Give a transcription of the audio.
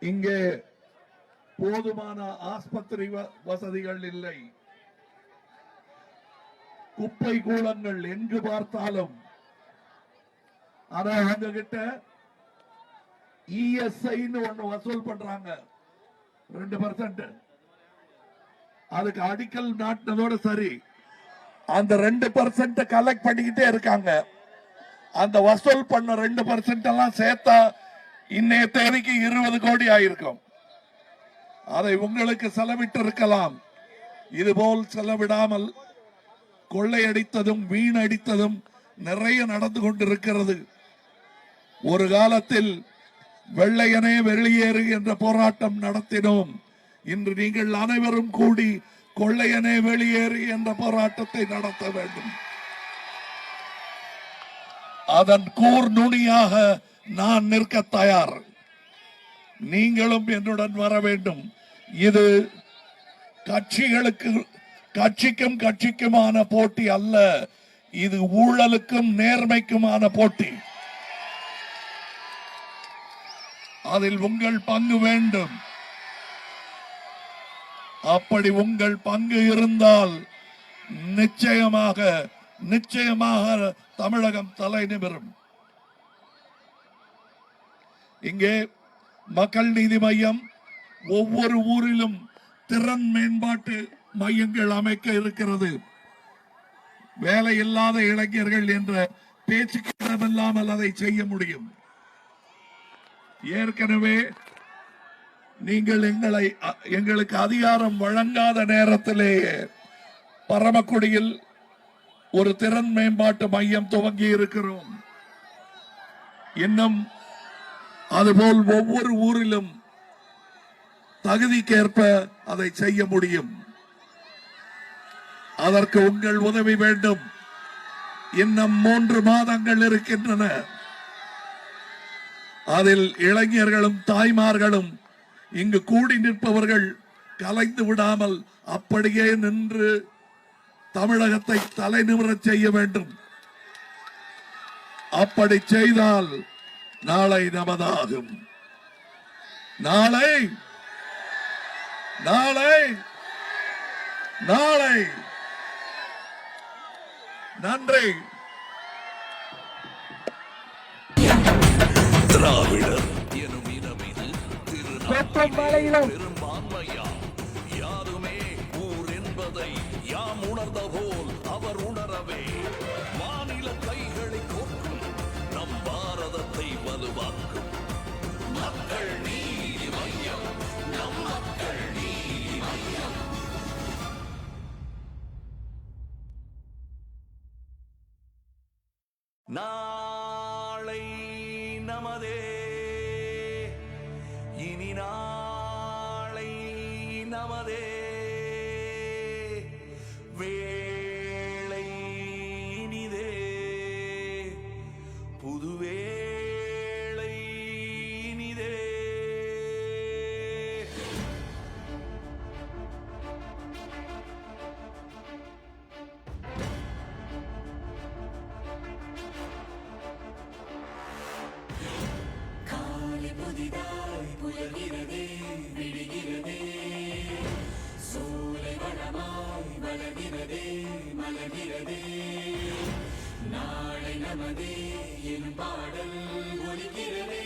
இங்கே போதுமான ஆஸ்பத்திரி வ- வசதிகள் இல்லை. குப்பை கூலங்கள் எங்கு பார்த்தாலும். ஆனா அவங்க கிட்ட இஎஸ்ஐன்னு ஒண்ணு வசூல் பண்றாங்க. ரெண்டு பர்சன்ட் அதுக்கு அடிக்கல் நாட்டினதோட சரி. அந்த ரெண்டு பர்சன்ட் கலெக்ட் பண்ணிக்கிட்டே இருக்காங்க. அந்த வசூல் பண்ண ரெண்டு பர்சன்ட் எல்லாம் சேர்த்தா இன்னைய தேதிக்கு இருபது கோடி ஆயிருக்கும். அதை உங்களுக்கு செலவிட்டு இருக்கலாம் இதுபோல் செலவிடாமல் கொள்ளையடித்ததும் வீணடித்ததும் நிறைய நடந்து கொண்டிருக்கிறது. ஒரு காலத்தில் வெள்ளையனே வெளியேறு என்ற போராட்டம் நடத்தினோம். இன்று நீங்கள் அனைவரும் கூடி கொள்ளையனே வெளியேறு என்ற போராட்டத்தை நடத்த வேண்டும். அதன் கூர் நுனியாக நான் நிற்க தயார். நீங்களும் என்னுடன் வர வேண்டும். இது கட்சிகளுக்கு கட்சிக்கும் கட்சிக்குமான போட்டி அல்ல. இது ஊழலுக்கும் நேர்மைக்குமான போட்டி. அதில் உங்கள் பங்கு வேண்டும். அப்படி உங்கள் பங்கு இருந்தால் நிச்சயமாக நிச்சயமாக தமிழகம் தலை நிமிரும். இங்கே மக்கள் நீதி மையம் ஒவ்வொரு ஊரிலும் திறன் மேம்பாட்டு மையங்கள் அமைக்க இருக்கிறது. வேலை இல்லாத இளைஞர்கள் என்ற பேச்சுக்கிடமில்லாமல் அதை செய்ய முடியும். ஏற்கனவே நீங்கள் எங்களை எங்களுக்கு அதிகாரம் வழங்காத நேரத்திலேயே பரமக்குடியில் ஒரு திறன் மேம்பாட்டு மையம் துவங்கி இருக்கிறோம் இன்னும் அதுபோல் ஒவ்வொரு ஊரிலும் தகுதிக்கேற்ப அதை செய்ய முடியும். அதற்கு உங்கள் உதவி வேண்டும். இன்னும் மூன்று மாதங்கள் இருக்கின்றன. அதில் இளைஞர்களும் தாய்மார்களும் இங்கு கூடி நிற்பவர்கள் கலைந்து விடாமல் அப்படியே நின்று தமிழகத்தை தலைநிமிரச் செய்ய வேண்டும். அப்படி செய்தால் நாளை நமதாகும். நாளை. நாளை. நாளை. நன்றி. திராவிடர். எனும் இனமிது மலையிலும் பெரும்பான்மையா யாருமே ஊர் என்பதை யாம் உணர்ந்த போல் நாளை நமதே. இனி நாளை நமதே. வேளை இனிதே. புதுவே புதிதாய் புலர்கிறதே விடுகிறதே சூலை வளமாய் வளர்கிறதே மலர்கிறதே நாளை நமதே என் பாடல் ஒலிக்கிறதே.